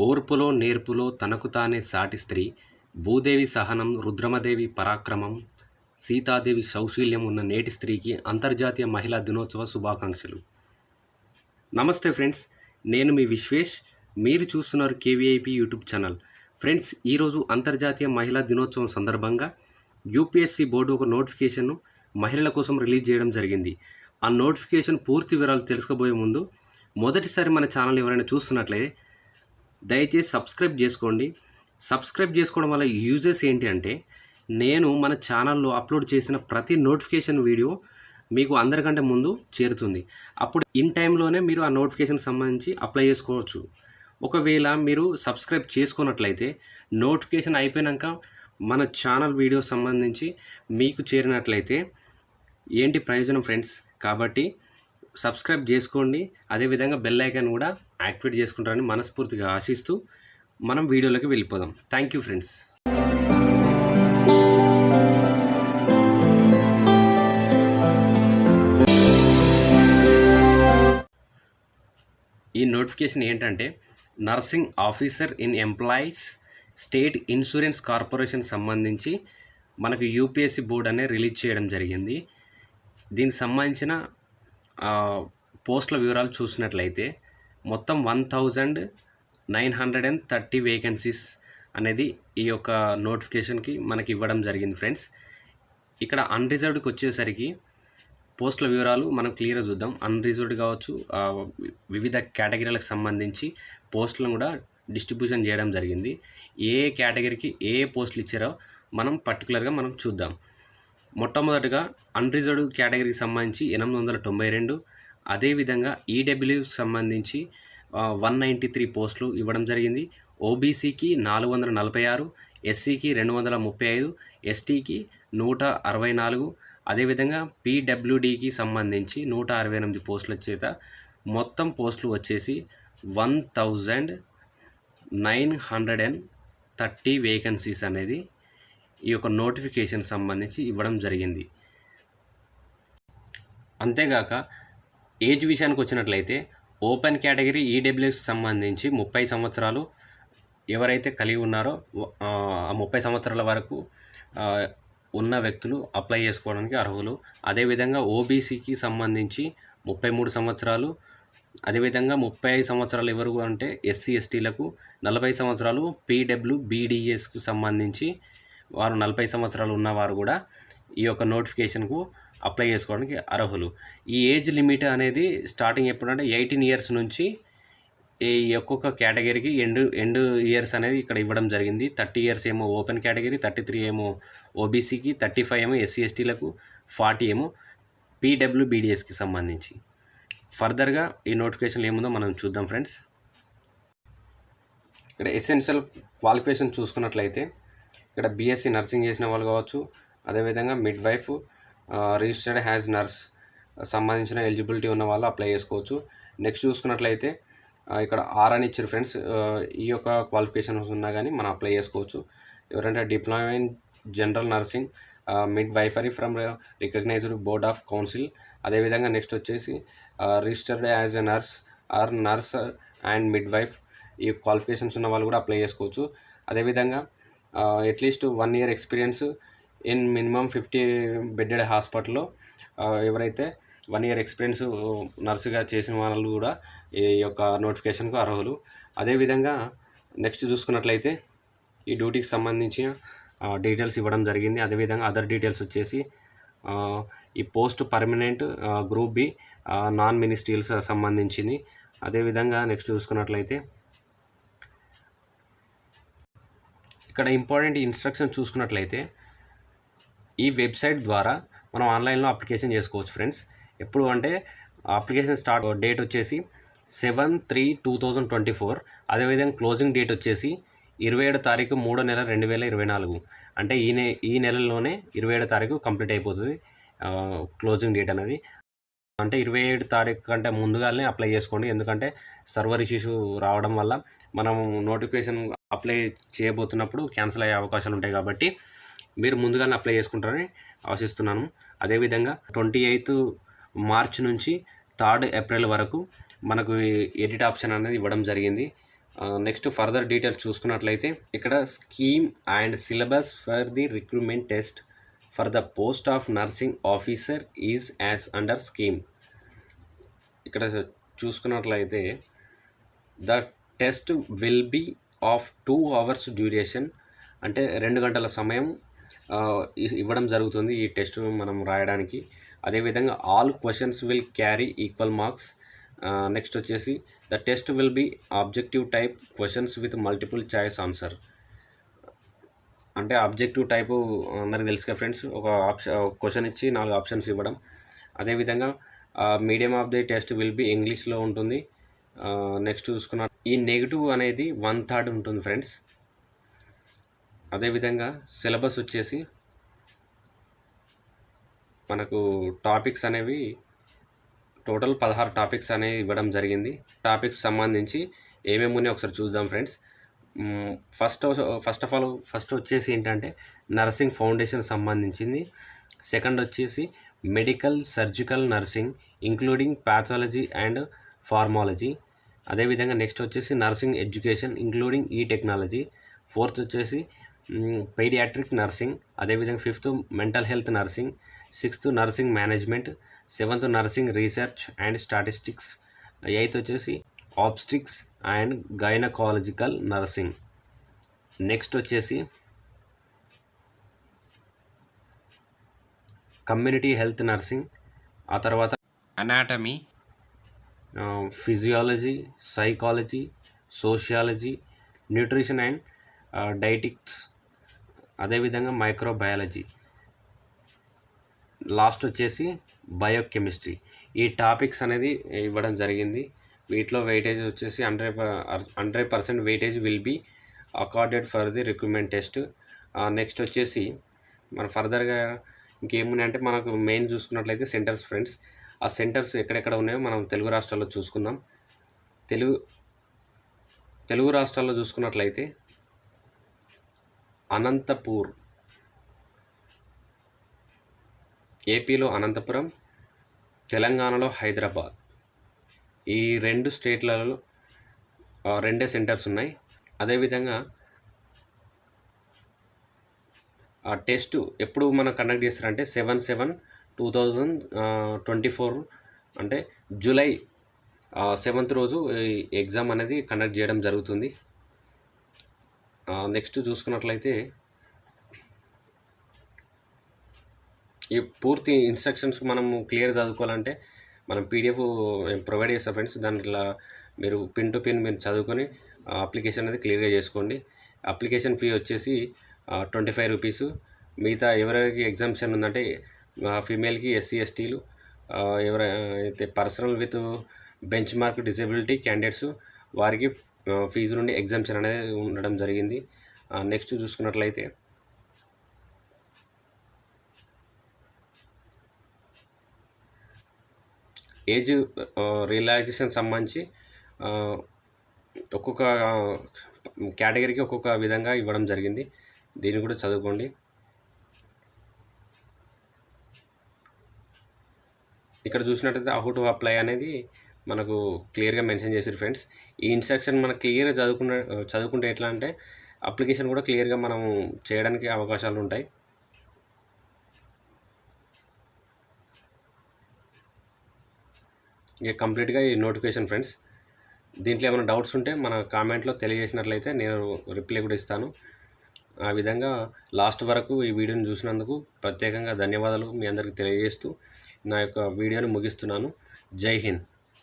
ఓర్పులో నేర్పులో తనకు తానే సాటి స్త్రీ భూదేవి సహనం రుద్రమదేవి పరాక్రమం సీతాదేవి సౌశీల్యం ఉన్న నేటి స్త్రీకి అంతర్జాతీయ మహిళా దినోత్సవ శుభాకాంక్షలు. నమస్తే ఫ్రెండ్స్ నేను మీ విశ్వేష్. మీరు చూస్తున్నారు కేవీఐపీ యూట్యూబ్ ఛానల్. ఫ్రెండ్స్ ఈరోజు అంతర్జాతీయ మహిళా దినోత్సవం సందర్భంగా యూపీఎస్సీ బోర్డు ఒక నోటిఫికేషన్ను మహిళల కోసం రిలీజ్ చేయడం జరిగింది. ఆ నోటిఫికేషన్ పూర్తి వివరాలు తెలుసుకోబోయే ముందు మొదటిసారి మన ఛానల్ ఎవరైనా చూస్తున్నట్లయితే దయచేసి సబ్స్క్రైబ్ చేసుకోండి. సబ్స్క్రైబ్ చేసుకోవడం వల్ల యూజెస్ ఏంటి అంటే నేను మన ఛానల్లో అప్లోడ్ చేసిన ప్రతి నోటిఫికేషన్ వీడియో మీకు అందరికంటే ముందు చేరుతుంది. అప్పుడు ఇన్ టైంలోనే మీరు ఆ నోటిఫికేషన్ సంబంధించి అప్లై చేసుకోవచ్చు. ఒకవేళ మీరు సబ్స్క్రైబ్ చేసుకున్నట్లయితే నోటిఫికేషన్ అయిపోయాక మన ఛానల్ వీడియో సంబంధించి మీకు చేరినట్లయితే ఏంటి ప్రయోజనం ఫ్రెండ్స్? కాబట్టి సబ్స్క్రైబ్ చేసుకోండి. అదేవిధంగా బెల్ ఐకాన్ కూడా యాక్టివేట్ చేసుకుంటారని మనస్ఫూర్తిగా ఆశిస్తూ మనం వీడియోలోకి వెళ్ళిపోదాం. థ్యాంక్ యూ ఫ్రెండ్స్ ఈ నోటిఫికేషన్ ఏంటంటే nursing officer in employees state insurance corporation సంబంధించి మనకు యూపీఎస్సీ బోర్డు అనే రిలీజ్ చేయడం జరిగింది. దీనికి సంబంధించిన పోస్టుల వివరాలు చూసినట్లయితే మొత్తం one thousand nine hundred and thirty vacancies అనేది ఈ యొక్క నోటిఫికేషన్కి మనకి ఇవ్వడం జరిగింది ఫ్రెండ్స్. ఇక్కడ అన్రిజర్వ్డ్కి వచ్చేసరికి పోస్టుల వివరాలు మనం క్లియర్గా చూద్దాం. అన్రిజర్వ్డ్ కావచ్చు వివిధ కేటగిరీలకు సంబంధించి పోస్టులను కూడా డిస్ట్రిబ్యూషన్ చేయడం జరిగింది. ఏ కేటగిరీకి ఏ పోస్టులు ఇచ్చారో మనం పర్టికులర్గా మనం చూద్దాం. మొట్టమొదటిగా అన్రిజర్వ్డ్ కేటగిరీకి సంబంధించి ఎనిమిది వందల తొంభై రెండు అదేవిధంగా ఈడబ్ల్యూకి సంబంధించి వన్ నైంటీ త్రీ పోస్టులు ఇవ్వడం జరిగింది. ఓబీసీకి నాలుగు వందల నలభై ఆరు ఎస్సీకి రెండు వందల ముప్పై ఐదు ఎస్టీకి నూట అరవై నాలుగు అదేవిధంగా పీడబ్ల్యూడికి సంబంధించి నూట అరవై ఎనిమిది పోస్టుల చేత మొత్తం పోస్టులు వచ్చేసి one thousand nine hundred and thirty vacancies అనేది ఈ యొక్క నోటిఫికేషన్ సంబంధించి ఇవ్వడం జరిగింది. అంతేగాక ఏజ్ విషయానికి వచ్చినట్లయితే ఓపెన్ కేటగిరీ ఈడబ్ల్యూఎస్ సంబంధించి ముప్పై సంవత్సరాలు ఎవరైతే కలిగి ఉన్నారో ఆ ముప్పై సంవత్సరాల వరకు ఉన్న వ్యక్తులు అప్లై చేసుకోవడానికి అర్హులు. అదేవిధంగా ఓబీసీకి సంబంధించి ముప్పై మూడు సంవత్సరాలు అదేవిధంగా ముప్పై ఐదు సంవత్సరాలు ఎవరు అంటే ఎస్సీ ఎస్టీలకు నలభై సంవత్సరాలు పీడబ్ల్యూ బీడీఎస్కు సంబంధించి వారు నలభై సంవత్సరాలు ఉన్నవారు కూడా ఈ యొక్క నోటిఫికేషన్కు అప్లై చేసుకోవడానికి అర్హులు. ఈ ఏజ్ లిమిట్ అనేది స్టార్టింగ్ ఎప్పుడంటే ఎయిటీన్ ఇయర్స్ నుంచి ఈ ఒక్కొక్క కేటగిరీకి ఎండ్ ఎండ్ ఇయర్స్ అనేది ఇక్కడ ఇవ్వడం జరిగింది. థర్టీ ఇయర్స్ ఏమో ఓపెన్ కేటగిరీ థర్టీ త్రీ ఏమో ఓబీసీకి థర్టీ ఫైవ్ ఏమో ఎస్సీ ఎస్టీలకు ఫార్టీ ఏమో పీడబ్ల్యూబీడిఎస్కి సంబంధించి. ఫర్దర్గా ఈ నోటిఫికేషన్లు ఏముందో మనం చూద్దాం ఫ్రెండ్స్. ఇక్కడ ఎసెన్షియల్ క్వాలిఫికేషన్ చూసుకున్నట్లయితే ఇక్కడ బీఎస్సీ నర్సింగ్ చేసిన వాళ్ళు కావచ్చు అదేవిధంగా midwife registered has nurse సంబంధించిన ఎలిజిబిలిటీ ఉన్న వాళ్ళు అప్లై చేసుకోవచ్చు. నెక్స్ట్ చూసుకున్నట్లయితే ఇక్కడ ఆర్ అని ఇచ్చారు ఫ్రెండ్స్ ఈ యొక్క క్వాలిఫికేషన్స్ ఉన్నా కానీ మనం అప్లై చేసుకోవచ్చు. ఎవరంటే diploma in general nursing midwifery from recognised board of council అదేవిధంగా నెక్స్ట్ వచ్చేసి registered as a nurse R nurse and midwife ఈ క్వాలిఫికేషన్స్ ఉన్న వాళ్ళు కూడా అప్లై చేసుకోవచ్చు. అదేవిధంగా at least one year experience in minimum fifty bedded హాస్పిటల్లో ఎవరైతే వన్ ఇయర్ ఎక్స్పీరియన్స్ నర్సుగా చేసిన వాళ్ళు కూడా ఈ యొక్క నోటిఫికేషన్కు అర్హులు. అదేవిధంగా నెక్స్ట్ చూసుకున్నట్లయితే ఈ డ్యూటీకి సంబంధించిన డీటెయిల్స్ ఇవ్వడం జరిగింది. అదేవిధంగా అదర్ డీటెయిల్స్ వచ్చేసి ఈ post permanent group B non ministerials సంబంధించింది. అదేవిధంగా నెక్స్ట్ చూసుకున్నట్లయితే ఇక్కడ ఇంపార్టెంట్ ఇన్స్ట్రక్షన్ చూసుకున్నట్లయితే ఈ వెబ్సైట్ ద్వారా మనం ఆన్లైన్లో అప్లికేషన్ చేసుకోవచ్చు ఫ్రెండ్స్. ఎప్పుడు అంటే అప్లికేషన్ స్టార్ట్ డేట్ వచ్చేసి seven three two thousand twenty four. అదేవిధంగా క్లోజింగ్ డేట్ వచ్చేసి ఇరవై ఏడు తారీఖు మూడో నెల రెండు వేల ఇరవై నాలుగు. అంటే ఈ నె ఈ నెలలోనే ఇరవై ఏడు తారీఖు కంప్లీట్ అయిపోతుంది క్లోజింగ్ డేట్ అనేది. అంటే ఇరవై ఏడు తారీఖు కంటే ముందుగానే అప్లై చేసుకోండి. ఎందుకంటే సర్వర్ ఇష్యూస్ రావడం వల్ల మనం నోటిఫికేషన్ అప్లై చేయబోతున్నప్పుడు క్యాన్సిల్ అయ్యే అవకాశాలు ఉంటాయి కాబట్టి మీరు ముందుగానే అప్లై చేసుకుంటారని ఆశిస్తున్నాను. అదేవిధంగా ట్వంటీ ఎయిత్ మార్చ్ నుంచి థర్డ్ ఏప్రిల్ వరకు మనకు ఎడిట్ ఆప్షన్ అనేది ఇవ్వడం జరిగింది. నెక్స్ట్ ఫర్దర్ డీటెయిల్స్ చూసుకున్నట్లయితే ఇక్కడ scheme and syllabus for the recruitment test for the post of nursing officer is as under scheme. ఇక్కడ చూసుకున్నట్లయితే the test will be of two hours duration అంటే రెండు గంటల సమయం ఇవ్వడం జరుగుతుంది ఈ టెస్ట్ మనం రాయడానికి. అదేవిధంగా all questions will carry equal marks. Next వచ్చేసి the test will be objective type questions with multiple choice answer. అంటే ఆబ్జెక్టివ్ టైపు అందరికి తెలుసు కదా ఫ్రెండ్స్. ఒక ఆప్షన్ క్వశ్చన్ ఇచ్చి నాలుగు ఆప్షన్స్ ఇవ్వడం. అదేవిధంగా medium of the test will be ఇంగ్లీష్లో ఉంటుంది. నెక్స్ట్ చూసుకున్న ఈ నెగిటివ్ అనేది వన్ థర్డ్ ఉంటుంది ఫ్రెండ్స్. అదేవిధంగా సిలబస్ వచ్చేసి మనకు టాపిక్స్ అనేవి టోటల్ పదహారు టాపిక్స్ అనేవి ఇవ్వడం జరిగింది. టాపిక్స్ సంబంధించి ఏమేమి ఉన్నాయో ఒకసారి చూద్దాం friends. First first of all first వచ్చేసి ఏంటంటే నర్సింగ్ ఫౌండేషన్ సంబంధించింది. సెకండ్ వచ్చేసి medical surgical nursing including pathology and pharmacology అదేవిధంగా నెక్స్ట్ వచ్చేసి నర్సింగ్ ఎడ్యుకేషన్ ఇంక్లూడింగ్ ఈ టెక్నాలజీ ఫోర్త్ వచ్చేసి పీడియాట్రిక్ నర్సింగ్ అదేవిధంగా fifth mental health nursing sixth nursing management seventh nursing research and statistics eighth వచ్చేసి obstetrics and gynaecological nursing. Next వచ్చేసి community health nursing. ఆ తర్వాత anatomy physiology psychology sociology nutrition and dietetics. అదేవిధంగా microbiology. Last వచ్చేసి biochemistry. ఈ topics అనేది ఇవ్వడం జరిగింది. వీటిలో వెయిటేజ్ వచ్చేసి hundred hundred percent weightage will be accorded for the recruitment test next వచ్చేసి మన ఫర్దర్గా ఇంకేమున్నాయంటే మనకు మెయిన్ చూసుకున్నట్లయితే సెంటర్స్ ఫ్రెండ్స్ ఆ సెంటర్స్ ఎక్కడెక్కడ ఉన్నాయో మనం తెలుగు రాష్ట్రాల్లో చూసుకుందాం. తెలుగు తెలుగు రాష్ట్రాల్లో చూసుకున్నట్లయితే అనంతపూర్ ఏపీలో అనంతపురం తెలంగాణలో హైదరాబాద్. ఈ రెండు స్టేట్లలో రెండే సెంటర్స్ ఉన్నాయి. అదేవిధంగా ఆ టెస్ట్ ఎప్పుడు మనం కండక్ట్ చేస్తారంటే seven seven two thousand twenty four అంటే జూలై సెవెంత్ రోజు ఈ ఎగ్జామ్ అనేది కండక్ట్ చేయడం జరుగుతుంది. నెక్స్ట్ చూసుకున్నట్లయితే ఈ పూర్తి ఇన్స్ట్రక్షన్స్ మనం క్లియర్ చదువుకోవాలంటే మనం పీడిఎఫ్ ప్రొవైడ్ చేస్తాం ఫ్రెండ్స్ దాంట్లో మీరు పిన్ టు పిన్ మీరు చదువుకొని అప్లికేషన్ అనేది క్లియర్గా చేసుకోండి. అప్లికేషన్ ఫీ వచ్చేసి ట్వంటీ ఫైవ్ రూపీస్ మిగతా ఎవరికి ఎగ్జామ్షన్ ఉందంటే ఫీమేల్కి ఎస్సీ ఎస్టీలు ఎవరైతే personal with benchmark disability candidates వారికి ఫీజు నుండి ఎగ్జామ్షన్ అనేది ఉండడం జరిగింది. నెక్స్ట్ చూసుకున్నట్లయితే ఏజ్ రిలాక్సేషన్ సంబంధించి ఒక్కొక్క కేటగిరీకి ఒక్కొక్క విధంగా ఇవ్వడం జరిగింది. దీన్ని కూడా చదువుకోండి. ఇక్కడ చూసినట్టయితే హౌ టు అప్లై అనేది మనకు క్లియర్గా మెన్షన్ చేశారు ఫ్రెండ్స్ ఈ ఇన్స్ట్రక్షన్ మనకు క్లియర్గా చదువుకున్న చదువుకుంటే ఎట్లా అంటే అప్లికేషన్ కూడా క్లియర్గా మనం చేయడానికి అవకాశాలు ఉంటాయి. ఇక కంప్లీట్గా ఈ నోటిఫికేషన్ ఫ్రెండ్స్. దీంట్లో ఏమైనా డౌట్స్ ఉంటే మన కామెంట్లో తెలియజేసినట్లయితే నేను రిప్లై కూడా ఇస్తాను. ఆ విధంగా లాస్ట్ వరకు ఈ వీడియోని చూసినందుకు ప్రత్యేకంగా ధన్యవాదాలు మీ అందరికీ తెలియజేస్తూ నా యొక్క వీడియోని ముగిస్తున్నాను. జై హింద్.